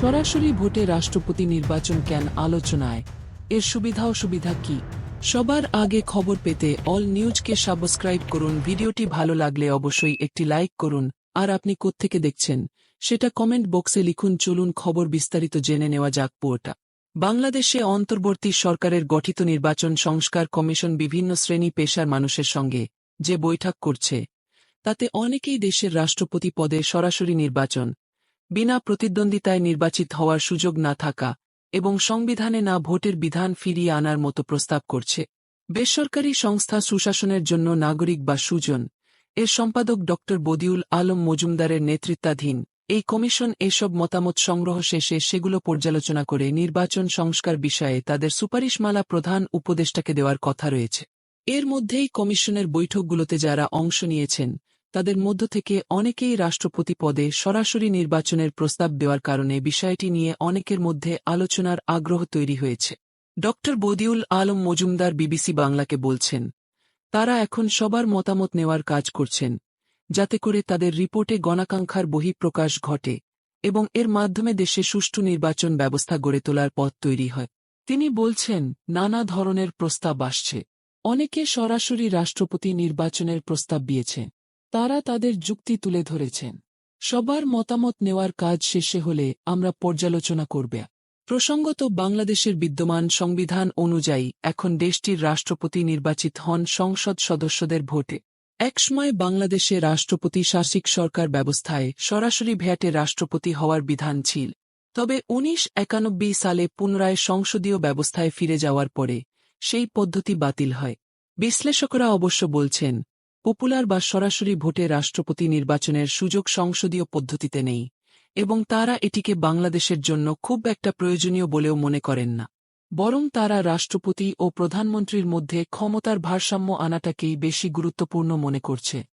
সরাসরি ভোটে রাষ্ট্রপতি নির্বাচন কেন আলোচনায়? এর সুবিধা অসুবিধা কি? সবার আগে খবর পেতে অল নিউজকে সাবস্ক্রাইব করুন। ভিডিওটি ভালো লাগলে অবশ্যই একটি লাইক করুন। আর আপনি কোত্থেকে দেখছেন? সেটা কমেন্ট বক্সে লিখুন। চলুন খবর বিস্তারিত জেনে নেওয়া যাক পুরোটা। বাংলাদেশে অন্তর্বর্তী সরকারের গঠিত নির্বাচন সংস্কার কমিশন বিভিন্ন শ্রেণি পেশার মানুষের সঙ্গে যে বৈঠক করছে, তাতে অনেকেই দেশের রাষ্ট্রপতি পদে সরাসরি নির্বাচন বিনা প্রতিদ্বন্দ্বিতায় নির্বাচিত হওয়ার সুযোগ না থাকা এবং সংবিধানে না ভোটের বিধান ফিরিয়ে আনার মতো প্রস্তাব করছে। বেসরকারি সংস্থা সুশাসনের জন্য নাগরিক বা সুজন, এর সম্পাদক ড. বদিউল আলম মজুমদারের নেতৃত্বাধীন এই কমিশন এসব মতামত সংগ্রহ শেষে সেগুলো পর্যালোচনা করে নির্বাচন সংস্কার বিষয়ে তাদের সুপারিশমালা প্রধান উপদেষ্টাকে দেওয়ার কথা রয়েছে। এর মধ্যেই কমিশনের বৈঠকগুলোতে যারা অংশ নিয়েছেন তাদের মধ্য থেকে অনেকেই রাষ্ট্রপতি পদে সরাসরি নির্বাচনের প্রস্তাব দেওয়ার কারণে বিষয়টি নিয়ে অনেকের মধ্যে আলোচনার আগ্রহ তৈরি হয়েছে। ড. বদিউল আলম মজুমদার বিবিসি বাংলাকে বলছেন, তারা এখন সবার মতামত নেওয়ার কাজ করছেন, যাতে করে তাদের রিপোর্টে গণাকাঙ্ক্ষার বহিঃপ্রকাশ ঘটে এবং এর মাধ্যমে দেশে সুষ্ঠু নির্বাচন ব্যবস্থা গড়ে তোলার পথ তৈরি হয়। তিনি বলছেন, নানা ধরনের প্রস্তাব আসছে। অনেকে সরাসরি রাষ্ট্রপতি নির্বাচনের প্রস্তাব দিয়েছে। তারা তাদের যুক্তি তুলে ধরেছেন। সবার মতামত নেওয়ার কাজ শেষে হলে আমরা পর্যালোচনা করবে। প্রসঙ্গত বাংলাদেশের বিদ্যমান সংবিধান অনুযায়ী এখন দেশটির রাষ্ট্রপতি নির্বাচিত হন সংসদ সদস্যদের ভোটে। একসময় বাংলাদেশে রাষ্ট্রপতি শাসিক সরকার ব্যবস্থায় সরাসরি ভ্যাটে রাষ্ট্রপতি হওয়ার বিধান ছিল। তবে উনিশ একানব্বই সালে পুনরায় সংসদীয় ব্যবস্থায় ফিরে যাওয়ার পরে সেই পদ্ধতি বাতিল হয়। বিশ্লেষকরা অবশ্য বলছেন পপুলার বা সরাসরি ভোটে রাষ্ট্রপতি নির্বাচনের সুযোগ সংসদীয় পদ্ধতিতে নেই, এবং তারা এটিকে বাংলাদেশের জন্য খুব একটা প্রয়োজনীয় বলেও মনে করেন না। বরং তারা রাষ্ট্রপতি ও প্রধানমন্ত্রীর মধ্যে ক্ষমতার ভারসাম্য আনাটাকেই বেশি গুরুত্বপূর্ণ মনে করছে।